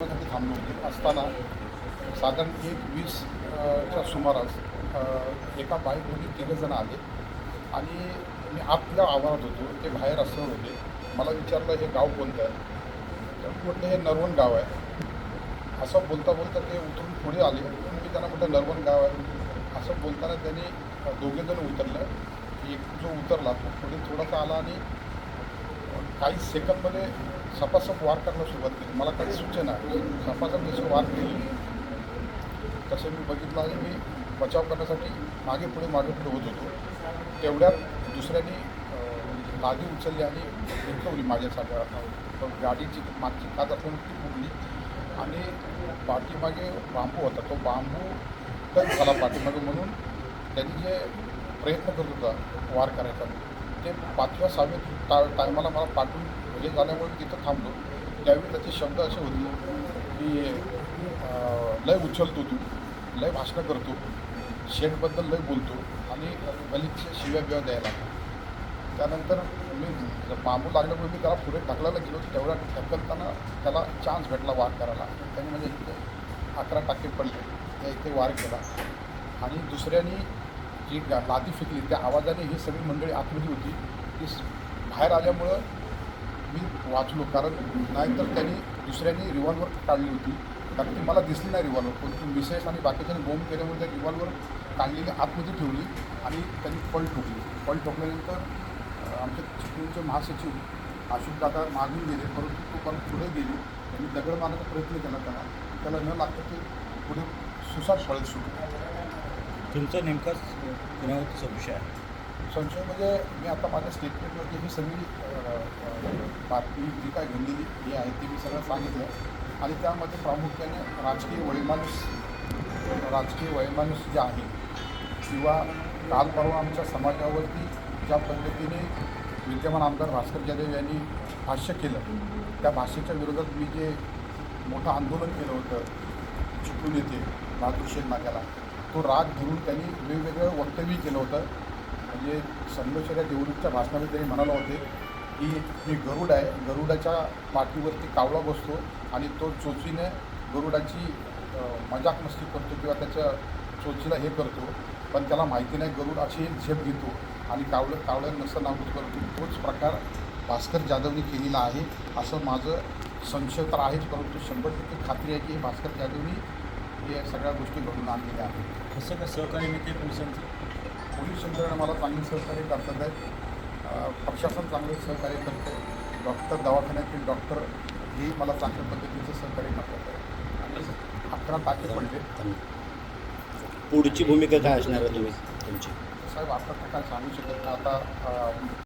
थांबलो असताना साधारण एक वीस च्या सुमारास एका बाईकमध्ये तिघंजणं आले आणि मी आतल्या आवारात होतो. ते बाहेर असं होते. मला विचारलं हे गाव कोणतं आहे? तर म्हटलं हे नरवण गाव आहे. असं बोलता बोलता ते उतरून पुढे आले. मी त्यांना म्हटलं नरवण गाव आहे. असं बोलताना त्यांनी दोघेजण उतरलं. एक जो उतरला तो पुढे थोडासा आला आणि काही सेकंदमध्ये सपासप वार करायला सुरुवात केली. मला काही सूचना सपासप जसं वार केली तसं मी बघितलं आणि मी बचाव करण्यासाठी मागे पुढे मागे पुढे होत होतो. तेवढ्यात दुसऱ्यांनी लादी उचलली आणि विरकवली माझ्या सगळ्या गाडीची मागची काच असून ती फुटली. आणि पाठीमागे बांबू होता. तो बांबू टच झाला पाठीमागे म्हणून त्यांनी जे प्रयत्न करत होता वार करायचा ते पाचव्या सहाव्या टा टायमाला मला पाठवून म्हणजे हे झाल्यामुळे तिथं थांबलो. त्यावेळी त्याचे शब्द असे होते की लय उचलतो तू लय भाषणं करतो शेटबद्दल लय बोलतो आणि गलितच्या शिव्या बिव्या द्यायला त्यानंतर मी बांबू लागल्यामुळे मी त्याला पुढे ढकलायला गेलो. तेवढ्या ढकलताना त्याला चान्स भेटला वार करायला. त्याने म्हणजे इथे अकरा टाके पडले. त्या इथे वार केला. आणि दुसऱ्यानी जी लादी फेकली त्या आवाजाने ही सगळी मंडळी आतमध्ये होती. ती बाहेर आल्यामुळं मी वाचलो. कारण नाहीतर त्यांनी दुसऱ्यांनी रिव्हॉल्वर काढली होती. कारण ती मला दिसली नाही रिव्हॉल्वर पण मिसेस आणि बाकीच्यांनी बोंब केल्यामुळे त्या रिव्हॉल्वर काढलेली आतमध्ये ठेवली आणि त्यांनी पळ ठोकली. पळ ठोकल्यानंतर आमच्या आमचे चिपळूणचे महासचिव अशोक दादा मागून गेले. परंतु तो परत पुढे गेले. त्यांनी दगड मारण्याचा प्रयत्न केला त्याला. त्याला न लागतं ते पुढे सुसाट पळत सुटले. तुमचं नेमकाच गुन्ह्यावरती संशय आहे? संशय म्हणजे मी आता माझ्या स्टेटमेंटवरती ही सगळी बातमी जी काय घडलेली ही आहे ती मी सगळं सांगितलं. आणि त्यामध्ये प्रामुख्याने राजकीय वैमानुस राजकीय वैमानुस जे आहे किंवा काल परवा आमच्या समाजावरती ज्या पद्धतीने विद्यमान आमदार भास्कर जाधव यांनी भाष्य केलं त्या भाष्याच्या विरोधात मी जे मोठं आंदोलन केलं होतं चिपळूण येथे बहादूर शेख नाक्याला तो राग धरून त्यांनी वेगवेगळं वक्तव्य केलं होतं. म्हणजे संमेश्वऱ्या देवरूपच्या भाषणामध्ये त्यांनी म्हणाले होते की मी गरुड आहे. गरुडाच्या पाठीवरती कावळा बसतो आणि तो चोचीने गरुडाची मजाक मस्ती करतो किंवा त्याच्या चोचीला हे करतो. पण त्याला माहिती नाही गरुड अशी एक झेप घेतो आणि कावळं कावळं नसं नाबूद करतो. तोच प्रकार भास्कर जाधवने केलेला आहे. असं माझं संशय तर आहेच परंतु शंभर टक्के खात्री आहे की हे भास्कर जाधवनी या सगळ्या गोष्टी घडून आणलेल्या आहेत. कसं का सहकार्य मिळते पोलिसांचं? पोलीस यंत्रणा मला चांगले सहकार्य करतात आहेत. प्रशासन चांगले सहकार्य करते डॉक्टर दवाखान्यातील डॉक्टर हे मला चांगल्या पद्धतीचं सहकार्य करतात आहे आणि अकरा टाके पडले. पुढची भूमिका काय असणार आहे तुम्ही? तुमची? साहेब आता तर काय सांगू शकत आता